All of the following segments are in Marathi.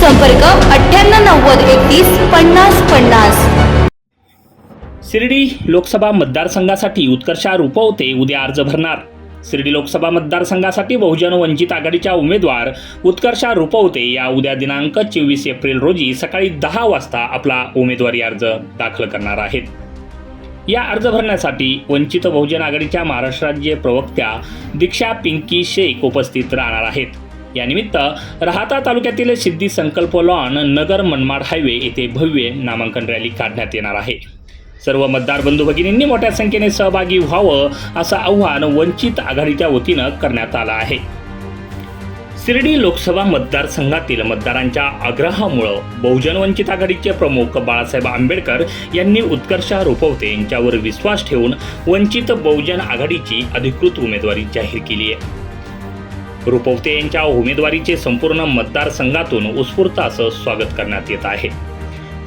संपर्क अठ्ठ्याण्णव नव्वद एकतीस पन्नास पन्नास. शिर्डी लोकसभा मतदारसंघासाठी उत्कर्षा रुपवते उद्या अर्ज भरणार. शिर्डी लोकसभा मतदारसंघासाठी बहुजन वंचित आघाडीच्या उमेदवार उत्कर्षा रुपवते या उद्या दिनांक चोवीस एप्रिल रोजी सकाळी दहा वाजता आपला उमेदवारी अर्ज दाखल करणार आहेत. या अर्ज भरण्यासाठी वंचित बहुजन आघाडीच्या महाराष्ट्र राज्य प्रवक्त्या दीक्षा पिंकी शेख उपस्थित राहणार आहेत. यानिमित्त राहाता तालुक्यातील सिद्धी संकल्प लॉन नगर मनमाड हायवे येथे भव्य नामांकन रॅली काढण्यात येणार आहे. सर्व मतदार बंधू भगिनींनी मोठ्या संख्येने सहभागी व्हावं असं आव्हान वंचित आघाडीच्या वतीनं करण्यात आलं आहे. शिर्डी लोकसभा मतदारसंघातील मतदारांच्या आग्रहामुळं बहुजन वंचित आघाडीचे प्रमुख बाळासाहेब आंबेडकर यांनी उत्कर्षा रुपवते यांच्यावर विश्वास ठेवून वंचित बहुजन आघाडीची अधिकृत उमेदवारी जाहीर केली आहे. रुपवते यांच्या उमेदवारीचे संपूर्ण मतदारसंघातून उत्स्फूर्त असं स्वागत करण्यात येत आहे.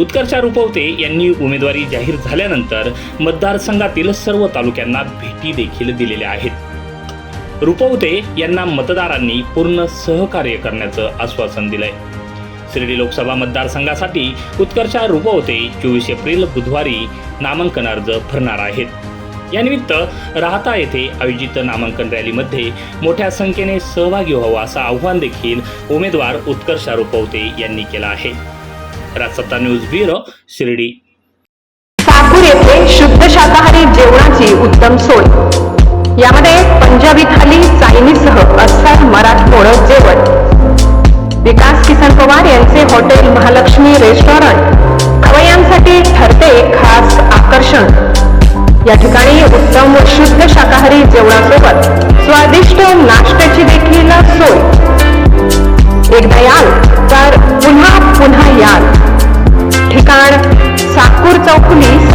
उत्कर्षा रुपवते यांनी उमेदवारी जाहीर झाल्यानंतर मतदारसंघातील सर्व तालुक्यांना भेटी देखील दिलेल्या आहेत. रुपवते यांना मतदारांनी पूर्ण सहकार्य करण्याचं आश्वासन दिलंय. शिर्डी लोकसभा मतदारसंघासाठी उत्कर्षा रुपवते चोवीस एप्रिल बुधवारी नामांकन अर्ज भरणार आहेत. यानिमित्त राहता येथे आयोजित नामांकन रॅलीमध्ये मोठ्या संख्येने सहभागी व्हावं असं आव्हान देखील उमेदवार उत्कर्ष रुपवते यांनी केलं आहे. Rajsatta news bureau Shirdi. Sakur येथे शुद्ध शाकाहारी जेवणाची उत्तम सोय. यामध्ये पंजाबी थाली चायनीजसह अस्सल मराठमोळ जेवण. विकास किसन पवार यांचे हॉटेल महालक्ष्मी रेस्टॉरंट. खवय्यांसाठी याल तर पुन्हा पुन्हा याल. ठिकाण साकूर चौकुलीस